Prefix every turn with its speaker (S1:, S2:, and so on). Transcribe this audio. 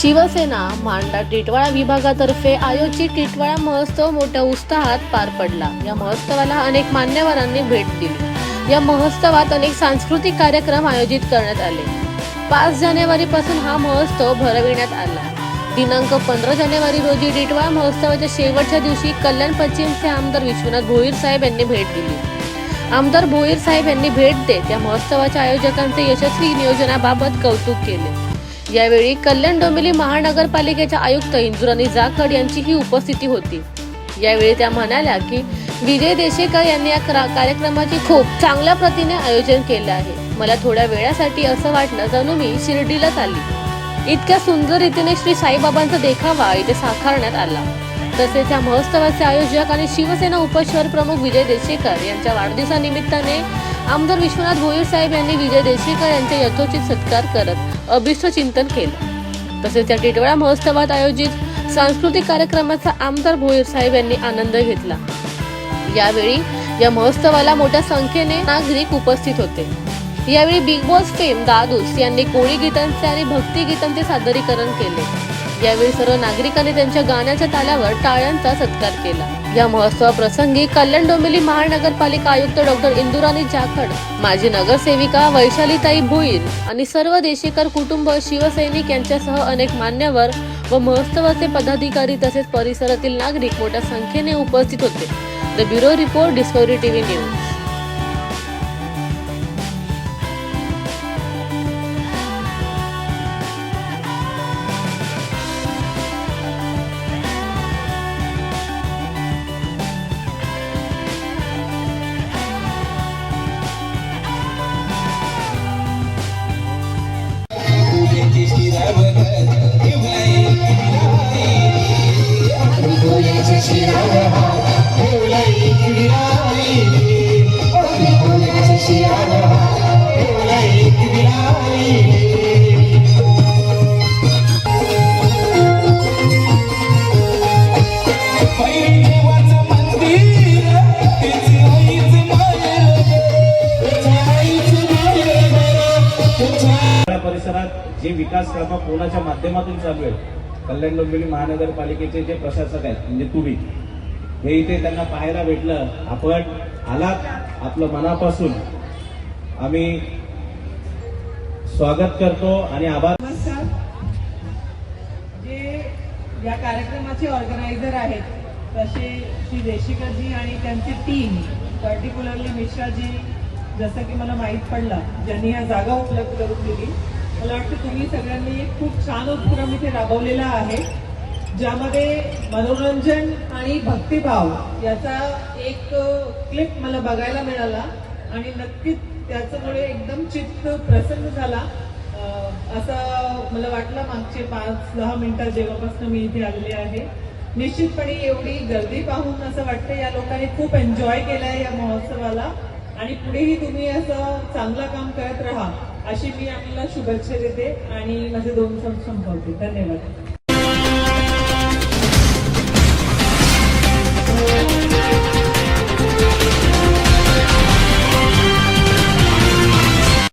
S1: शिवसेना मांडा टिटवाळा विभागातर्फे आयोजित टिटवाळा महोत्सव मोठ्या उत्साहात पार पडला. या महोत्सवाला अनेक मान्यवरांनी भेट दिली. या महोत्सवात अनेक सांस्कृतिक कार्यक्रम आयोजित करण्यात आले. पाच जानेवारी पासून हा महोत्सव भरविण्यात आला. दिनांक पंधरा जानेवारी रोजी टिटवाळा महोत्सवाच्या शेवटच्या दिवशी कल्याण पश्चिमचे आमदार विश्वनाथ भोईर साहेब यांनी भेट दिली. आमदार भोईर साहेब यांनी भेट देत या महोत्सवाच्या आयोजकांचे यशस्वी नियोजनाबाबत कौतुक केले. यावेळी कल्याण डोंबिवली महानगरपालिकेच्या आयुक्त इंदुराणी जाखड यांचीही उपस्थिती होती. यावेळी त्या म्हणाल्या की विजय देशेकर यांनी या करा- कार्यक्रमाचे खूप चांगल्या प्रतीने आयोजन केले आहे. मला थोड्या वेळासाठी असं वाटलं जणू मी शिर्डीलाच आली. इतक्या सुंदर रीतीने श्री साईबाबांचा देखावा इथे साकारण्यात आला. तसेच या महोत्सवाचे आयोजक आणि शिवसेना उपशहर प्रमुख विजय देशेकर यांच्या वाढदिवसानिमित्ताने आमदार विश्वनाथ भोईर साहेब यांनी विजय देशेकर यांचा यथोचित सत्कार करत अभिष्ट चिंतन केलं. तसेच त्या टिटवाळा महोत्सवात आयोजित सांस्कृतिक कार्यक्रमाचा आमदार भोईर साहेब यांनी आनंद घेतला. यावेळी या महोत्सवाला मोठ्या संख्येने नागरिक उपस्थित होते. यावेळी बिग बॉस फेम दादूस यांनी कोळी गीतांचे आणि भक्ती गीतांचे सादरीकरण केले. यावेळी सर्व नागरिकांनी त्यांच्या गाण्याच्या तालावर टाळ्यांचा सत्कार केला. या महोत्सवाप्रसंगी कल्याण डोंबिवली महानगरपालिका आयुक्त डॉक्टर इंदुराणी जाखड माजी नगरसेविका वैशालीताई भुईर आणि सर्व देशेकर कुटुंब शिवसैनिक यांच्यासह अनेक मान्यवर व महोत्सवाचे पदाधिकारी तसेच परिसरातील नागरिक मोठ्या संख्येने उपस्थित होते. The bureau report Discovery TV news.
S2: परिसरात जे विकास कामं कोणाच्या माध्यमातून चालू आहेत कल्याण डोंबिवली महानगरपालिकेचे जे प्रशासक आहेत म्हणजे तुम्ही हे इथे त्यांना पाहायला भेटलं. आपण आलात आपलं मनापासून. आम्ही स्वागत करतो आणि आभार.
S3: नमस्कार. जे या कार्यक्रमाचे ऑर्गनायझर आहेत तसे श्री देशिकाजी आणि त्यांची टीम पर्टिक्युलरली मिश्राजी जसं की मला माहीत पडलं ज्यांनी ह्या जागा उपलब्ध करून दिली. मला वाटतं तुम्ही सगळ्यांनी एक खूप छान उपक्रम इथे राबवलेला आहे ज्यामध्ये मनोरंजन आणि भक्तिभाव याचा एक क्लिप मला बघायला मिळाला आणि नक्कीच त्याच्यामुळे एकदम चित्त प्रसन्न झाला. असं मला वाटलं मागचे पाच दहा मिनिटात जेव्हापासून मी इथे आलेले आहे. निश्चितपणे एवढी गर्दी पाहून असं वाटतं या लोकांनी खूप एन्जॉय केलंय या महोत्सवाला. आणि पुढेही तुम्ही असं चांगलं काम करत राहा. अशी मी आपल्याला शुभेच्छा देते आणि माझे दोन शब्द संपवते. धन्यवाद.